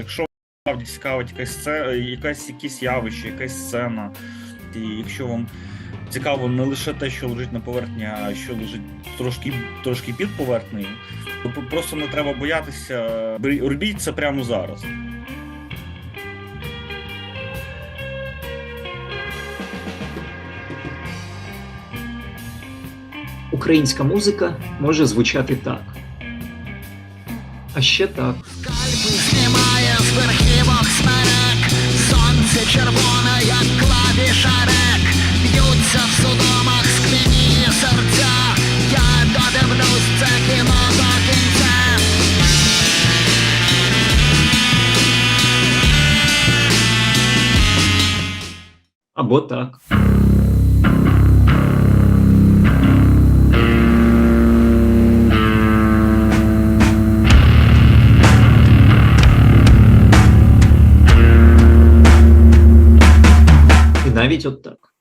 якщо справді цікавить якась якась якісь явище, якась сцена, і якщо вам цікаво не лише те, що лежить на поверхні, а що лежить трошки, трошки під поверхнею, то просто не треба боятися. Робіть це прямо зараз. Українська музика може звучати так. А ще так. Рек, б'ються в судомах скляні серця, я додивлюсь це кіно до кінця. Або так. Навіть от так.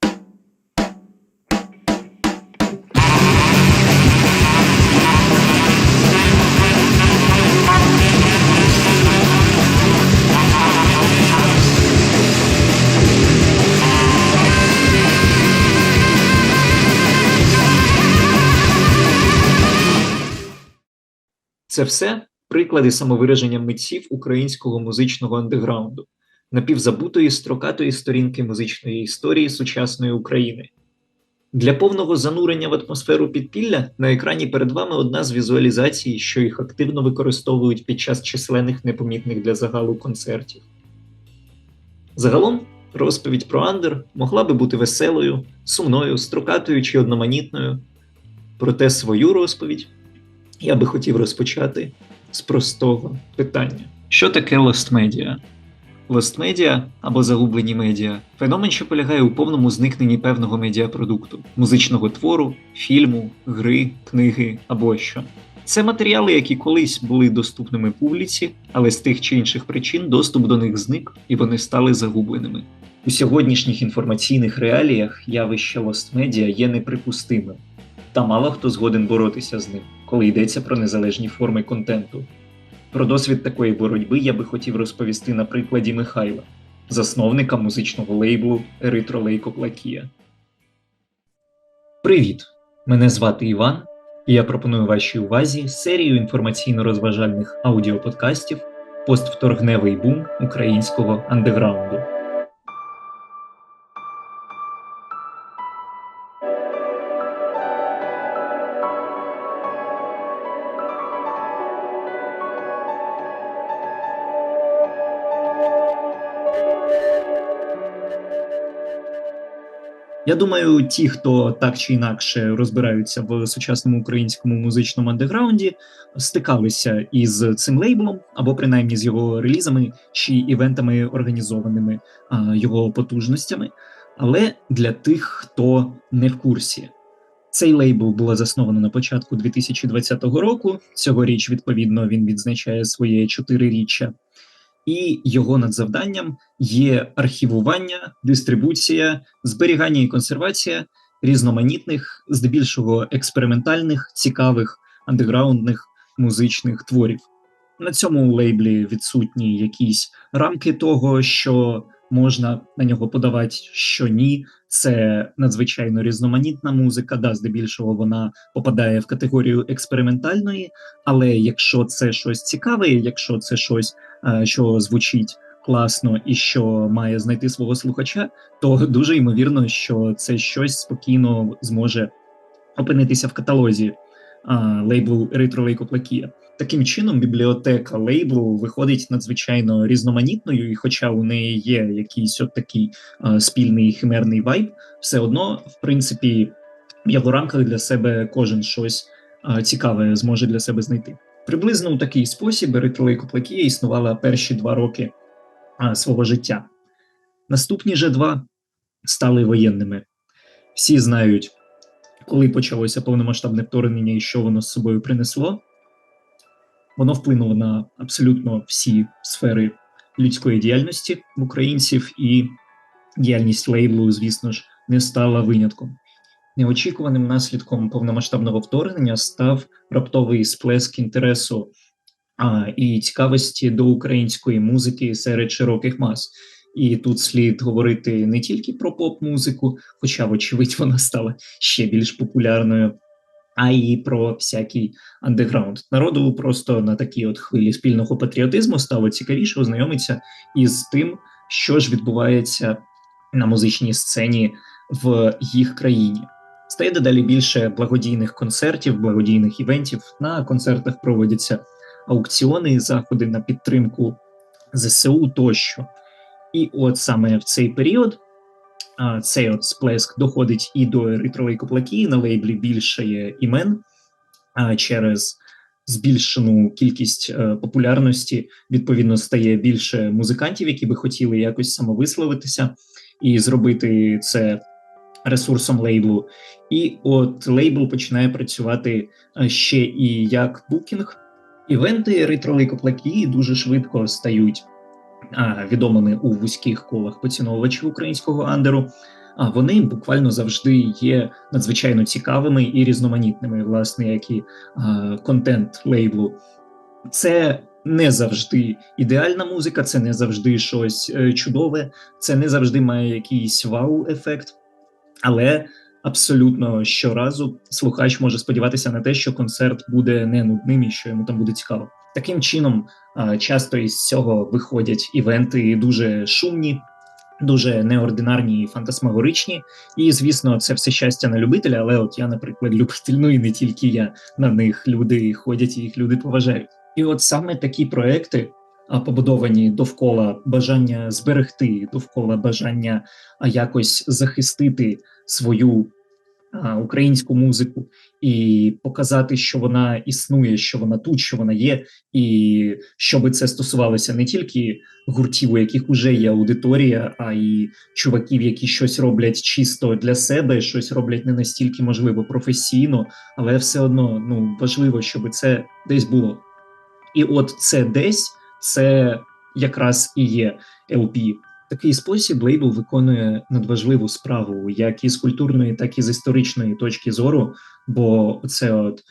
Це все приклади самовираження митців українського музичного андеграунду, напівзабутої строкатої сторінки музичної історії сучасної України. Для повного занурення в атмосферу підпілля на екрані перед вами одна з візуалізацій, що їх активно використовують під час численних непомітних для загалу концертів. Загалом, розповідь про Андер могла би бути веселою, сумною, строкатою чи одноманітною. Проте свою розповідь я би хотів розпочати з простого питання: що таке Lost Media або загублені медіа феномен, що полягає у повному зникненні певного медіапродукту, музичного твору, фільму, гри, книги або що. Це матеріали, які колись були доступними публіці, але з тих чи інших причин доступ до них зник і вони стали загубленими. У сьогоднішніх інформаційних реаліях явище Media є неприпустимим, та мало хто згоден боротися з ним, коли йдеться про незалежні форми контенту. Про досвід такої боротьби я би хотів розповісти на прикладі Михайла, засновника музичного лейблу Еритролейкоплакія. Привіт! Мене звати Іван, і я пропоную вашій увазі серію інформаційно-розважальних аудіоподкастів Поствторгневий бум українського андеграунду. Я думаю, ті, хто так чи інакше розбираються в сучасному українському музичному андеграунді, стикалися із цим лейблом, або принаймні з його релізами чи івентами, організованими а, його потужностями. Але для тих, хто не в курсі, цей лейбл було засновано на початку 2020 року. Цьогоріч, відповідно, він відзначає своє чотириріччя. І його надзавданням є архівування, дистрибуція, зберігання і консервація різноманітних, здебільшого експериментальних, цікавих андеграундних музичних творів. На цьому лейблі відсутні якісь рамки того, що можна на нього подавати, що ні. Це надзвичайно різноманітна музика. Да, здебільшого вона попадає в категорію експериментальної, але якщо це щось цікаве, якщо це щось е, що звучить класно і що має знайти свого слухача, то дуже ймовірно, що це щось спокійно зможе опинитися в каталозі лейблу Еритролейкоплакія. Таким чином, бібліотека лейблу виходить надзвичайно різноманітною, і хоча у неї є якийсь от такий а, спільний химерний вайб, все одно, в принципі, в його рамках для себе кожен щось а, цікаве зможе для себе знайти. Приблизно у такий спосіб еритролейкоплакія існувала перші два роки а, свого життя. Наступні же два стали воєнними. Всі знають, коли почалося повномасштабне вторгнення і що воно з собою принесло. Воно вплинуло на абсолютно всі сфери людської діяльності в українців, і діяльність лейблу, звісно ж, не стала винятком. Неочікуваним наслідком повномасштабного вторгнення став раптовий сплеск інтересу а, і цікавості до української музики серед широких мас. І тут слід говорити не тільки про поп-музику, хоча, вочевидь, вона стала ще більш популярною, а й про всякий андеграунд. Народу просто на такій от хвилі спільного патріотизму стало цікавіше ознайомитися із тим, що ж відбувається на музичній сцені в їх країні. Стає дедалі більше благодійних концертів, благодійних івентів. На концертах проводяться аукціони, заходи на підтримку ЗСУ тощо. І от саме в цей період цей от сплеск доходить і до еритрової коплаки. На лейблі більше є імен а, через збільшену кількість е, популярності. Відповідно, стає більше музикантів, які би хотіли якось самовисловитися і зробити це ресурсом лейблу. І от лейбл починає працювати е, ще і як букінг. Івенти ретролей коплаки дуже швидко стають відомими у вузьких колах поціновувачів українського андеру. А вони буквально завжди є надзвичайно цікавими і різноманітними, власне, як і а, контент лейблу. Це не завжди ідеальна музика, це не завжди щось е, чудове, це не завжди має якийсь вау-ефект, але абсолютно щоразу слухач може сподіватися на те, що концерт буде не нудним і що йому там буде цікаво. Таким чином, часто із цього виходять івенти дуже шумні, дуже неординарні і фантасмагоричні. І, звісно, це все щастя на любителя. Але от я, наприклад, любитель, ну і не тільки я на них люди ходять і їх люди поважають. І от саме такі проекти, побудовані довкола бажання зберегти, довкола бажання якось захистити свою українську музику і показати, що вона існує, що вона тут, що вона є, і щоб це стосувалося не тільки гуртів, у яких вже є аудиторія, а й чуваків, які щось роблять чисто для себе, щось роблять не настільки можливо професійно, але все одно ну важливо, щоб це десь було. І от це десь це якраз і є LP. Такий спосіб лейбл виконує надважливу справу, як із культурної, так і з історичної точки зору. Бо це от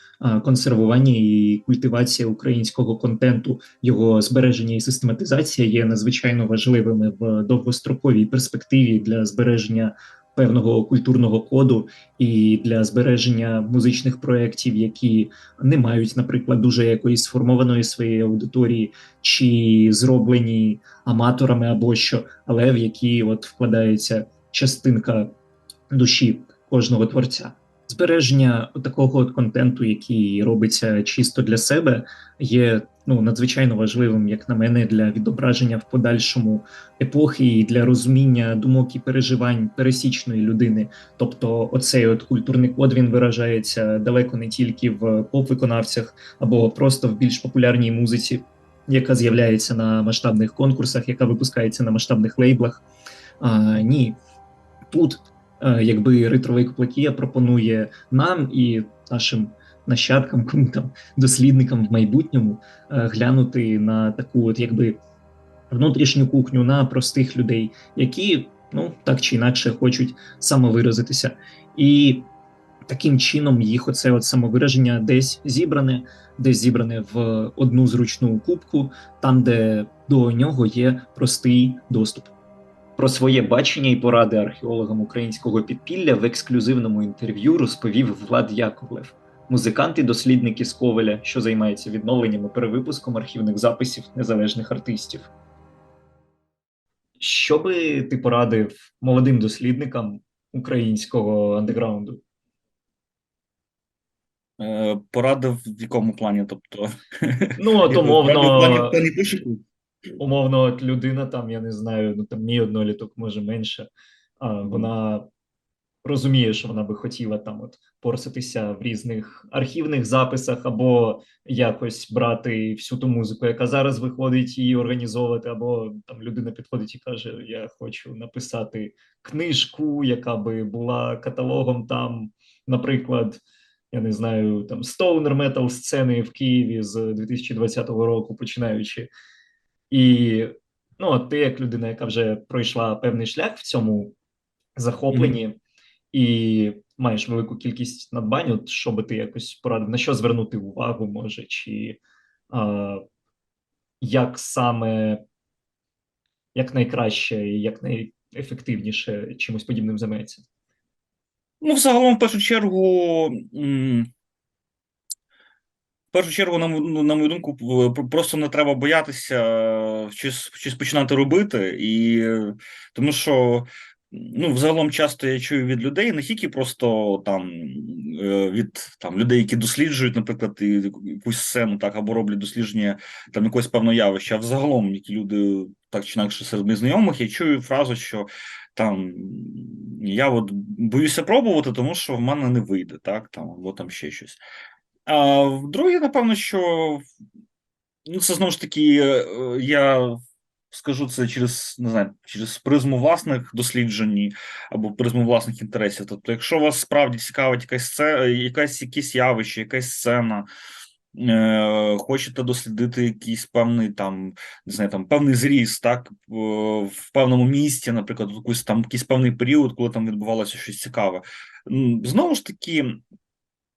консервування і культивація українського контенту, його збереження і систематизація є надзвичайно важливими в довгостроковій перспективі для збереження певного культурного коду і для збереження музичних проєктів, які не мають, наприклад, дуже якоїсь сформованої своєї аудиторії, чи зроблені аматорами або що, але в які от вкладається частинка душі кожного творця. Збереження такого от контенту, який робиться чисто для себе, є ну надзвичайно важливим, як на мене, для відображення в подальшому епохи і для розуміння думок і переживань пересічної людини. Тобто, оцей от культурний код він виражається далеко не тільки в поп-виконавцях або просто в більш популярній музиці, яка з'являється на масштабних конкурсах, яка випускається на масштабних лейблах. А, Ні, тут е, якби ритровий коплакія пропонує нам і нашим нащадкам, кому там дослідникам в майбутньому е, глянути на таку, от якби внутрішню кухню на простих людей, які ну так чи інакше хочуть самовиразитися, і таким чином їх оце от самовираження десь зібране, десь зібране в одну зручну кубку, там де до нього є простий доступ. Про своє бачення і поради археологам українського підпілля в ексклюзивному інтерв'ю розповів Влад Яковлев, музикант і дослідник із Ковеля, що займається відновленням і перевипуском архівних записів незалежних артистів. Що би ти порадив молодим дослідникам українського андеграунду? Е, Порадив в якому плані? Тобто, Ну, от умовно, умовно, от людина там, я не знаю, ну там мій одноліток, може менше, а вона розуміє, що вона би хотіла там от порситися в різних архівних записах, або якось брати всю ту музику, яка зараз виходить, і організовувати, або там людина підходить і каже: Я хочу написати книжку, яка би була каталогом там, наприклад. Я не знаю, там стоунер метал сцени в Києві з 2020 року, починаючи. І ну, ти, як людина, яка вже пройшла певний шлях в цьому захопленні, і маєш велику кількість надбань, от що би ти якось порадив, на що звернути увагу, може, чи а, як саме як найкраще і як найефективніше чимось подібним займається? Ну, взагалом, в першу чергу, в першу чергу, на, мо- ну, на мою думку, просто не треба боятися е, щось, щось починати робити, і е, тому що. Ну, взагалом часто я чую від людей не тільки просто там е, від там людей, які досліджують, наприклад, якусь сцену, так або роблять дослідження там якогось певного явища, а взагалом, які люди так чи інакше серед моїх знайомих, я чую фразу, що там я от боюся пробувати, тому що в мене не вийде, так там або там ще щось. А друге, напевно, що ну, це знову ж таки, е, я скажу це через не знаю, через призму власних досліджень або призму власних інтересів. Тобто, якщо вас справді цікавить якась сцена, якась якісь явище, якась сцена. е, Хочете дослідити якийсь певний там, не знаю, там певний зріст, так в в певному місці, наприклад, якийсь там якийсь певний період, коли там відбувалося щось цікаве. Знову ж таки,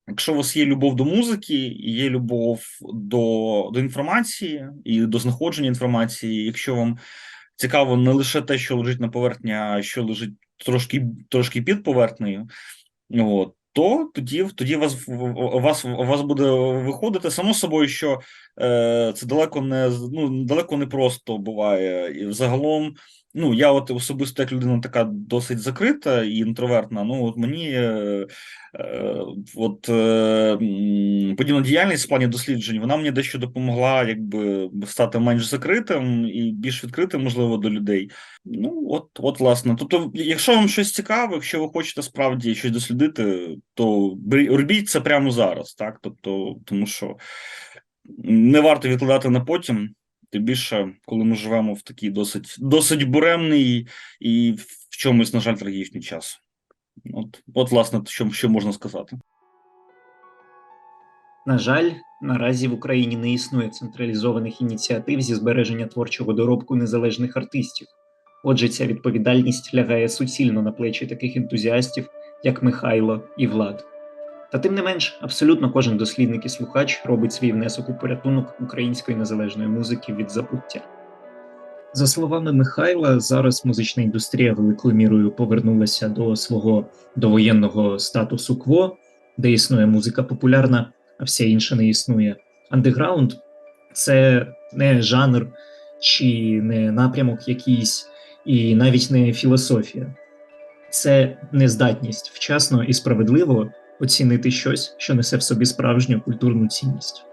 якщо у вас є любов до музики, є любов до, до інформації і до знаходження інформації, якщо вам цікаво не лише те, що лежить на поверхні, а що лежить трошки, трошки під поверхнею, от, то тоді, тоді вас, вас, вас буде виходити само собою, що е, це далеко не ну, далеко не просто буває. І взагалом, ну я от особисто як людина така досить закрита і інтровертна. Ну от мені е, е, от е, подібна діяльність в плані досліджень, вона мені дещо допомогла, якби стати менш закритим і більш відкритим, можливо, до людей. Ну, от, от, власне. Тобто, якщо вам щось цікаве, якщо ви хочете справді щось дослідити, то робіть це прямо зараз, так? Тобто, тому що не варто відкладати на потім. Тим більше, коли ми живемо в такий досить, досить буремний і в чомусь, на жаль, трагічний час. От, от власне, що, що можна сказати. На жаль, наразі в Україні не існує централізованих ініціатив зі збереження творчого доробку незалежних артистів. Отже, ця відповідальність лягає суцільно на плечі таких ентузіастів, як Михайло і Влад. Та тим не менш, абсолютно кожен дослідник і слухач робить свій внесок у порятунок української незалежної музики від забуття. За словами Михайла, зараз музична індустрія великою мірою повернулася до свого довоєнного статусу кво, де існує музика популярна, а все інше не існує. Андеграунд це не жанр чи не напрямок якийсь, і навіть не філософія. Це нездатність вчасно і справедливо оцінити щось, що несе в собі справжню культурну цінність.